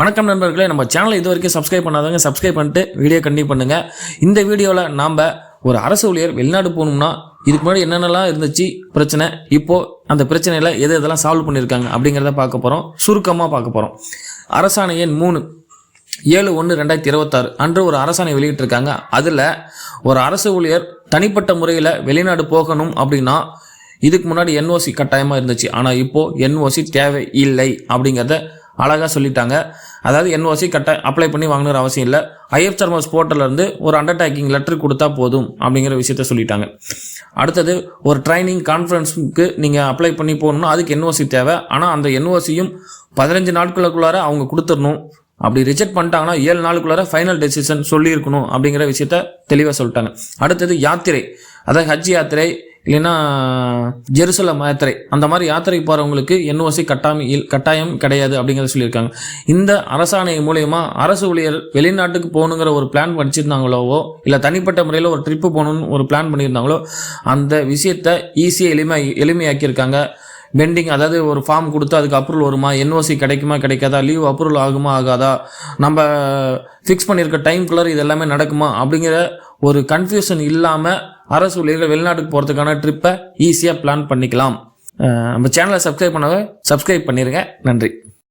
வணக்கம் நண்பர்களே நம்ம சேனலை இது வரைக்கும் சப்ஸ்கிரைப் பண்ணாதவங்க சப்ஸ்கிரைப் பண்ணிட்டு வீடியோ கண்டினியூ பண்ணுங்க. இந்த வீடியோவில் நாம் ஒரு அரசு ஊழியர் வெளிநாடு போகணும்னா இதுக்கு முன்னாடி என்னென்னலாம் இருந்துச்சு பிரச்சனை? இப்போ அந்த பிரச்சனையில் எது எதெல்லாம் சால்வ் பண்ணியிருக்காங்க அப்படிங்கிறத பார்க்க போகிறோம் சுருக்கமாக பார்க்க போகிறோம் அரசாணை எண் மூணு ஏழு ஒன்று ரெண்டாயிரத்தி இருபத்தாறு. அன்று ஒரு அரசாணை வெளியிட்டிருக்காங்க. அதில் ஒரு அரசு ஊழியர் தனிப்பட்ட முறையில் வெளிநாடு போகணும் அப்படின்னா இதுக்கு முன்னாடி என்ஓசி கட்டாயமாக இருந்துச்சு. ஆனால் இப்போது என்ஓசி தேவை இல்லை அப்படிங்கிறத அழகாக சொல்லிட்டாங்க. அதாவது என்ஓசி கட்ட அப்ளை பண்ணி வாங்கணுற அவசியம் இல்லை. ஐஎஃப் சர்மஸ் போர்ட்டலேருந்து ஒரு அண்டர்டேக்கிங் லெட்டர் கொடுத்தா போதும் அப்படிங்கிற விஷயத்த சொல்லிட்டாங்க. அடுத்தது ஒரு ட்ரைனிங் கான்ஃபரன்ஸுக்கு நீங்கள் அப்ளை பண்ணி போகணும்னா அதுக்கு என்ஓசி தேவை. ஆனால் அந்த என்ஓசியும் பதினஞ்சு நாட்களுக்குள்ளார அவங்க கொடுத்துடணும். அப்படி ரிஜெக்ட் பண்ணிட்டாங்கன்னா ஏழு நாளுக்குள்ளார ஃபைனல் டெசிஷன் சொல்லியிருக்கணும் அப்படிங்கிற விஷயத்த தெளிவாக சொல்லிட்டாங்க. அடுத்தது யாத்திரை. அதாவது ஹஜ் யாத்திரை இல்லைன்னா ஜெருசலம் யாத்திரை. அந்த மாதிரி யாத்திரை போகிறவங்களுக்கு என்ஓசி கட்டாயம் கட்டாயம் கிடையாது அப்படிங்கிறத சொல்லியிருக்காங்க. இந்த அரசாணை மூலயமா அரசு ஊழியர் வெளிநாட்டுக்கு போகணுங்கிற ஒரு பிளான் படிச்சிருந்தாங்களோவோ இல்லை தனிப்பட்ட முறையில் ஒரு ட்ரிப்பு போகணுன்னு ஒரு பிளான் பண்ணியிருந்தாங்களோ அந்த விஷயத்தை ஈஸியாக எளிமை எளிமையாக்கியிருக்காங்க. பெண்டிங் அதாவது ஒரு ஃபார்ம் கொடுத்து அதுக்கு அப்ரூவல் வருமா? என்ஓசி கிடைக்குமா? கிடைக்காதா? லீவ் அப்ரூவல் ஆகுமா? ஆகாதா? நம்ம ஃபிக்ஸ் பண்ணியிருக்க டைம்குள்ளே இது எல்லாமே நடக்குமா? அப்படிங்கிற ஒரு கன்ஃபியூஷன் இல்லாமல் அரசு ஊழியர்கள் வெளிநாட்டுக்கு போகிறதுக்கான ட்ரிப்பை ஈஸியாக பிளான் பண்ணிக்கலாம். நம்ம சேனலை சப்ஸ்கிரைப் பண்ணவே சப்ஸ்கிரைப் பண்ணிடுங்க நன்றி.